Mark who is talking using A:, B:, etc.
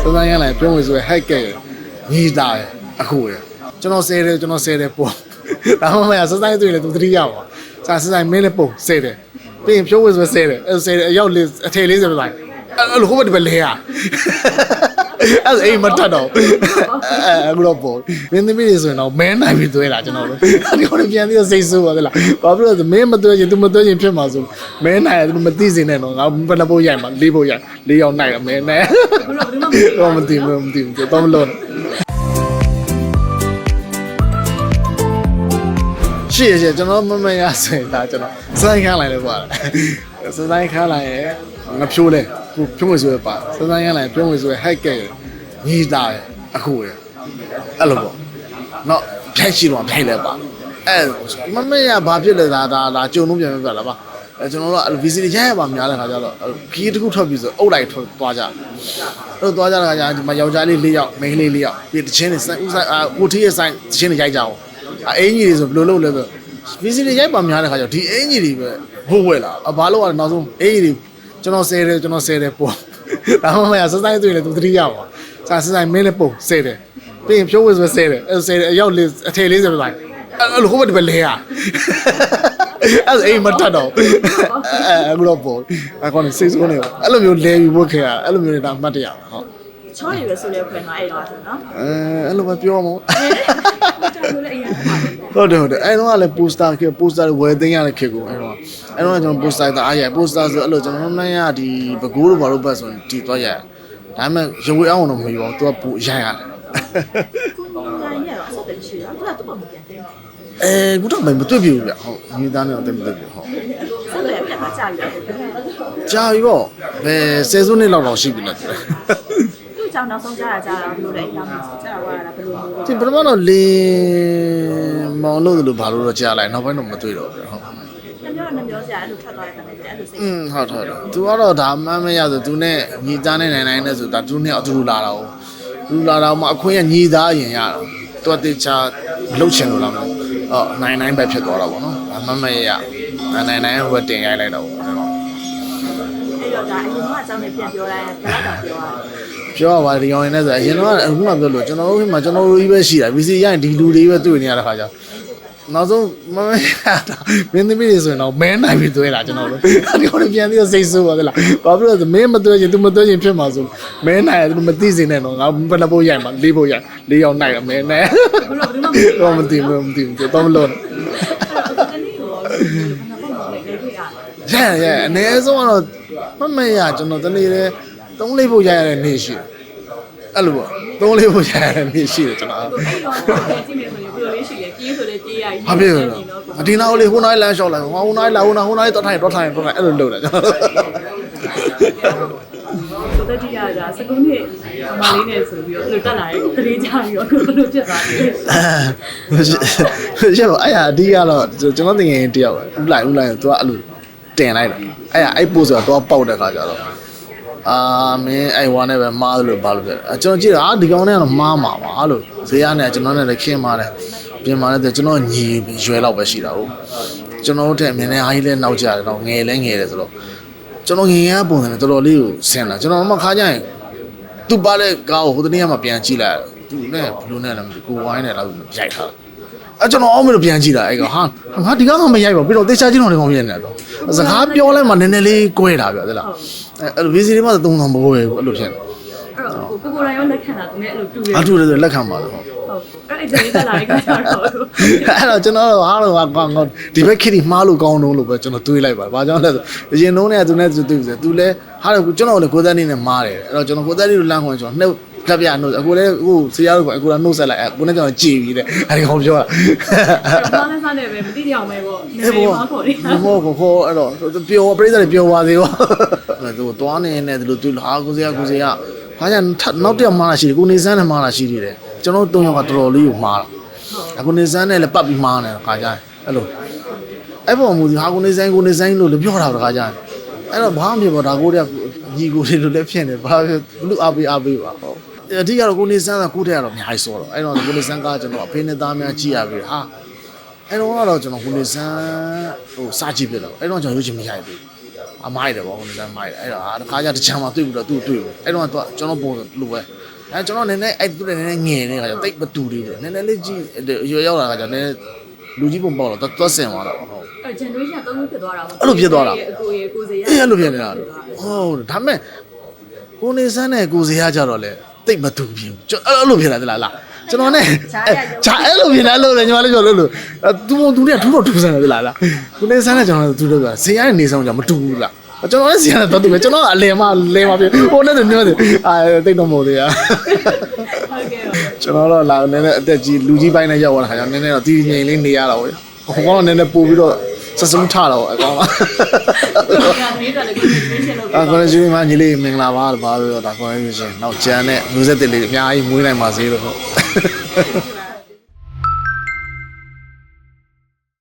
A: စစမ်းရမ်းလိုက်ပြုံးဝင်ဆိုရဟက်ကဲညီတာရအခုရကျွန်တော်ဆဲတယ်ကျွန်တော်ဆဲတယ်ပုံဒါမှမဟုတ်စစမ်းတွေ့လေသူသတိရပါစာစစမ်းမင်းလည်းပုံဆဲတယ်ပြီးရင်ပြုံးဝင်ဆိုဆဲတယ်အဲဆဲတယ်အရောက်လေးအထည်လေးဆဲလိုက်အဲ့လိုဟိုဘက်ဒီဘက်လဲရအဲ့အိမ်မတတ်တော့အဲအခုတော့ပေါ့မင်းသမီးတွေဆိုရင်တော့မဲနိုင်ပြီးသွဲလာကျွန်တော်တို့ဒီကောင်ပြန်ပြီးစိတ်ဆိုးပါသလားဘာဖြစ်လို့လဲမင်းမသွဲရင် तू မသွဲရင်ဖြစ်မှာဆိုမဲနိုင်တယ် तू မသိစင်နဲ့တော့ငါဘယ်နှဖို့ရိုက်မှာလေးဖို့ရိုက်လေးယောက်နိုင်တယ်မဲနိုင် တော့မသိဘူးမသိဘူးတော့မလို့ရှိရရှိကျွန်တော်မမရဆိုရင်ဒါကျွန်တော်စစိုင်းခန်းလိုက်လို့ပါစစိုင်းခန်းလိုက်ရဲ့ငါဖြိုးလဲကိုဖြိုးဝင်ဆိုရပါစစိုင်းခန်းလိုက်ဖြိုးဝင်ဆိုရဟက်ကဲညီတာရအခုရအဲ့လိုပေါ့နော်ဖြိုက်ရှိတော့ဖြိုက်လဲပါအဲ့မမရဘာဖြစ်လဲဒါဒါဒါကြုံလို့ပြန်ပြလာပါ အဲကျွန်တော်တို့က VC ရရပါများတဲ့ခါကျတော့ခီးတစ်ခုထွက်ပြီးဆိုအုပ်လိုက်ထွက်သွားကြအဲ့တော့သွားကြတဲ့ခါကျဒီမှာယောက်ျားလေး၄ယောက်မိန်းကလေး၄ယောက်ပြီးတချင်းတွေစိုက်ဥဆိုင်အာကိုထီးရဲ့ဆိုင်တချင်းတွေရိုက်ကြအောင်အအင်းကြီးတွေဆိုဘယ်လိုလုပ်လဲဆို VC တွေရိုက်ပါများတဲ့ခါကျတော့ဒီအင်းကြီးတွေပဲဟိုးဝဲလာအဘာလို့ကလဲနောက်ဆုံးအင်းကြီးတွေကျွန်တော်ဆဲတယ်ကျွန်တော်ဆဲတယ်ပုံဒါမှမဟုတ်စဆိုင်တွေ့လေသူသတိရပါစာစဆိုင်မင်းလည်းပုံဆဲတယ်ပြီးရင်ဖြိုးဝဲဆိုဆဲတယ်အဲဆဲတယ်အရောက်လေးအထည်လေးဆဲလိုက်အဲ့လိုဟိုဘက်ဒီဘက်လဲရ အဲ့အိမ်မတတ်တော့အဲအခုတော့ပေါ့အကောင်စိတ်ဆိုးနေပါအဲ့လိုမျိုးလဲပြီးဝတ်ခဲ့ရအဲ့လိုမျိုးနေတာအမှတ်တရပါဟုတ်
B: ချောရည်ပဲဆိုလဲဖွင့်သွားအဲ့တော့ဆိုနော်
A: အဲအဲ့လိုပဲပြောမှာ
B: ကျွန်တော်လည်းအရင်ကပါ
A: ဟုတ်တယ်ဟုတ်တယ်အဲ့တော့ကလည်း poster က poster ဝယ်သိမ်းရတဲ့ခေတ်ကိုအဲ့တော့အဲ့တော့ကျွန်တော် poster တာအားရ poster ဆိုအဲ့လိုကျွန်တော်မှန်းရဒီဘကိုးလိုဘာလို့ပတ်ဆိုရင်ဒီသွားရဒါပေမဲ့ရွေအောင်တော့မပြောသူကပူရရတယ်
B: ကိုတိုင်းရတော့ဆက်တယ်ရှိတာခုနကတော့မပြန်သေးဘူး
A: အဲခုတော့မတွေ့ပြီဗျဟုတ်မိသားနဲ့တော့တိတ်မတွေ့ပြီဟုတ်
B: ဆက်တယ်ပြတ်သွားကြာပြီ
A: ကြာပြီပေါ့ဘယ်ဆယ်စုနှစ်လောက်တော့ရှိပြီလား
B: သူ့ကြောင့်နောက်ဆုံးကြာတာကြာတာဘယ်လိုလဲအရင်ကကြာတာကဘယ်လိုမျိုး
A: ဒီပထမတော့လင်းမောင်လို့လို့ဘာလို့တော့ကြာလိုက်နောက်ပိုင်းတော့မတွေ့တော့ဘူးဟုတ်
B: နှမျိုးနှမျိုးကြာအဲ့လိုထွက်သွားတဲ့တည်းအဲ့လိုစိတ်
A: อืมဟုတ်ဟုတ်တယ်သူကတော့ဒါမှန်းမရဆိုသူနဲ့ညီသားနဲ့နိုင်နိုင်နဲ့ဆိုဒါသူနဲ့အတူတူလာတာ哦လူလာတာမှအခွင့်ရညီသားရင်ရတာ သူကတေချာလှုပ်ချင်လို့လားမသိဘူးအော်နိုင်နိုင်ပဲဖြစ်သွားတာပေါ့နော်ဒါမှန်းမရရနိုင်နိုင်ဟိုတင်ရိုက်လိုက်တော့ပေါ့နော်
B: အဲ့တော့ဒါအရင်ကအကြောင်းနဲ့ပြန်ပြောလိုက်ဘယ်တော့ပြောရလဲ
A: ပြောရပါဒီကောင်ရင်းနဲ့ဆိုအရင်တော့အခုမှပြောလို့ကျွန်တော်တို့ခင်မှာကျွန်တော်တို့ကြီးပဲရှိတာ VC ရရင်ဒီလူတွေပဲတွေ့နေရတဲ့ခါကျ နောက်ဆုံးမမရတာမင်းသမီးတွေဆိုရင်တော့မဲနိုင်ပြီးသွဲလာကျွန်တော်တို့ဒီကောင်ပြန်ပြီးစိတ်ဆိုးပါသလားဘာဖြစ်လို့လဲမင်းမသွဲရင် तू မသွဲရင်ဖြစ်မှာဆိုမဲနိုင်တယ် तू မသိစင်နဲ့တော့ငါဘယ်နှဖို့ရိုက်မှာလေးဖို့ရိုက်လေးယောက်နိုင်တယ်မဲနိုင်
B: ဘယ်လိုဘယ်လိုမ
A: တော့မသိဘူးမသိဘူးတော့မလို့
B: အဲ့တော့ဒီနေ့ရောဘယ်လိုလဲလေခဲ့ရလဲ
A: ရရအနည်းဆုံးကတော့မမရကျွန်တော်တနေ့လေသုံးလေးဖို့ရိုက်ရတဲ့နေ့ရှိတယ်အဲ့လိုပေါ့သုံးလေးဖို့ရိုက်ရတဲ့နေ့ရှိတယ်ကျွန်တော်
B: အဲ့တော့ကြည့်မယ်ဆိုရင်ဘယ်လိုလေးရှိလဲပြေးဆိုလဲပြေးရည်
A: ဘာဖြစ်လဲဒီနောက်လေးဟိုနောက်လမ်းလျှောက်လိုက်ဟိုနောက်လာဟိုနောက်ဟိုနောက်တော့ထိုင်တော့ထိုင်တော့ထိုင်အဲ့လိုလုပ်တယ်ကျွန်တော်
B: ဆိုတဲ့တရားကစကုန်းနဲ့မလေးနဲ့ဆိုပြီးတော့အဲ့လိုတက်လာရဲ့တရေကြပြီးတော့ဘယ်လိုဖြစ်သွားလဲ
A: ရပါအဲ့ဟာအဒီကတော့ကျွန်တော်တင်ရင်တယောက်ဥလိုက်ဥလိုက်သူကအဲ့လိုတင်လိုက်တယ်အဲ့ဟာအဲ့ပို့ဆိုတော့ပေါက်တဲ့ခါကျတော့အာမင်းအဲ့ဝါနဲ့ပဲမားလို့ဘာလို့ဖြစ်လဲကျွန်တော်ကြည့်တာအာဒီကောင်နဲ့ကတော့မားမှာပါလို့ဇေယျနဲ့ကျွန်တော်နဲ့လည်းခင်းပါတယ် ပြင်မာတဲ့ကျွန်တော်ညီရွယ်လောက်ပဲရှိတာဟုတ်ကျွန်တော်တို့တဲ့မင်းနဲ့အားကြီးလဲနောက်ကြတယ်တော့ငယ်လဲငယ်တယ်ဆိုတော့ကျွန်တော်ငယ်ရပုံစံနဲ့တော်တော်လေးကိုဆင်လာကျွန်တော်မှခါကြရင်သူပါတဲ့ကားကိုဟိုတနေ့ကမှပြန်ကြည့်လိုက်သူနဲ့ဘလူးနဲ့လည်းမသိကိုဝိုင်းနဲ့လည်းရိုက်ထားတာအဲကျွန်တော်အောင်မလို့ပြန်ကြည့်တာအဲ့ကောင်ဟာငါဒီကောင်ကမရိုက်ပါဘူးပြီးတော့တေချာချင်းတော်ဒီကောင်ပြည့်နေတော့စကားပြောလိုက်မှနည်းနည်းလေးကွဲတာပြောသလားအဲအဲ့လိုဗီစီလေးမှသုံးဆောင်မဟုတ်ပဲအဲ့လိုဖြစ်နေ
B: အဲ့တော့ကိုကိုရိုင်းရောလက်ခံတာသူနဲ့အဲ့လိုတူတယ်
A: အထူးလည်းလက်ခံပါတော့ဟုတ်
B: ဟုတ် အဲ့ဒီတရေတက်လာတဲ့ခါကျတော့
A: အဲ့တော့ကျွန်တော်တို့ဟာလို့ကောင်ကောင်ဒီဘက်ခရီးမှားလို့ကောင်းတော့လို့ပဲကျွန်တော်တွေးလိုက်ပါဘာကြောင့်လဲဆိုအရင်လုံးနဲ့သူနဲ့သူတွေ့ပြီသူလဲဟာလို့ကျွန်တော်လည်းကိုသက်နေနဲ့မားတယ်အဲ့တော့ကျွန်တော်ကိုသက်နေလို့လမ်းခွင့်ကျွန်တော်နှုတ်ကပ်ပြနှုတ်အခုလည်းဟိုဆရာတို့ကအခုကနှုတ်ဆက်လိုက်အခုနဲ့ကျွန်တော်ကြည်ပြီးတဲ့အဲ့ဒီကောင်ပြောတာ
B: ဘာလဲစားနေပဲမတိတောင်ပဲပေါ့နေနေမှာခေါ်နေတာ
A: ဘောဘောဘောအဲ့တော့ပျော်ပရိသတ်တွေပျော်ပါစေပေါ့အဲ့သူသွားနေနေတယ်လို့သူဟာကိုစရာကိုစရာဘာကြောင့်နောက်တစ်ယောက်မှားတာရှိတယ်ကိုနေစမ်းနဲ့မှားတာရှိသေးတယ် ကျွန်တော်တို့၃ယောက်ကတော်တော်လေးကိုမှားတာအခုနေစမ်းနဲ့လည်းပတ်ပြီးမှားနေတာခါကြရင်အဲ့လိုအဲ့ပေါ်မူဒီဟာကိုနေစမ်းကိုနေစမ်းလို့လည်းပြောတာတခါကြရင်အဲ့တော့ဘာမှမဖြစ်ပါဒါကိုတည်းကညီကိုတွေလိုလည်းဖြစ်နေဘာဖြစ်လူအပေးအပေးပါဟုတ်အဓိကတော့ကိုနေစမ်းကကိုတည်းကတော့အများကြီးစောတော့အဲ့တော့ကိုနေစမ်းကကျွန်တော်အဖေနဲ့သားများကြည့်ရပြီဟာအဲ့တော့ကတော့ကျွန်တော်ကိုနေဆန်းဟိုစာကြည့်ပြတော့အဲ့တော့ကျွန်တော်ရုပ်ချင်မရိုက်ဘူးဟအမိုက်တယ်ပေါ့ဟိုနေစမ်းမိုက်တယ်အဲ့တော့အာတခါကျတစ်ချမ်းမှတွေ့ပြီးတော့သူ့တွေ့ဘူးအဲ့တော့သူကကျွန်တော်ပုံလို့ပဲ အဲကျွန်တော်နည်းနည်းအဲ့သူလည်းနည်းနည်းငငယ်နေတာတိတ်မတူသေးဘူးနည်းနည်းလေးကြည့်ရွယ်ရောက်လာတာကနည်းလူကြီးပုံပေါ့တော့သွားဆင်သွားတော့ဟုတ်
B: အဲ generation သုံးခုဖြစ်သွားတာပေါ့
A: အဲ့လိုဖြစ်သွားတာ
B: အကိုရေကိုစေရ
A: အေးအဲ့လိုဖြစ်နေတာဟုတ်ဒါပေမဲ့ကိုနေစမ်းနဲ့ကိုစေရကြတော့လေတိတ်မတူဘူးကျွန်တော်အဲ့လိုဖြစ်လာသလားလားကျွန်တော်နဲ့ဂျာအဲ့လိုဖြစ်လာလို့လေညီမလေးပြောလို့လို့သူသူနဲ့ထူတော့ထူဆန်းတယ်လားလားကိုနေစမ်းနဲ့ကျွန်တော်သူတို့ကဇေယျနဲ့နေဆောင်ကြမတူဘူးလား ကျွန်တော်လည်းဇေယျနဲ့တော့တူပဲကျွန်တော်ကအလဲမလဲမပြဟိုနဲ့တူနေတယ်အာတိတ်တော့မဟုတ်သေးရ
B: ဟုတ်ကဲ့ပါ
A: ကျွန်တော်တော့လာနည်းနည်းအသက်ကြီးလူကြီးပိုင်းနဲ့ရောက်လာခါကျတော့နည်းနည်းတော့တီးငိမ်လေးနေရတာပေါ့ဟိုကောင်ကနည်းနည်းပို့ပြီးတော့စစမှုထတာပေါ့အကောင်က
B: ဒီကနေ့တော့လည်း generation လို့
A: အာကွန်ဂျူမညီလေးမင်္ဂလာပါလို့ပါလို့တော့ဒါကွန်ဂျူရှင်နောက်ဂျန်နဲ့မျိုးဆက်တစ်လေးအများကြီးမွေးနိုင်ပါစေလို့ဟုတ်
B: ပြော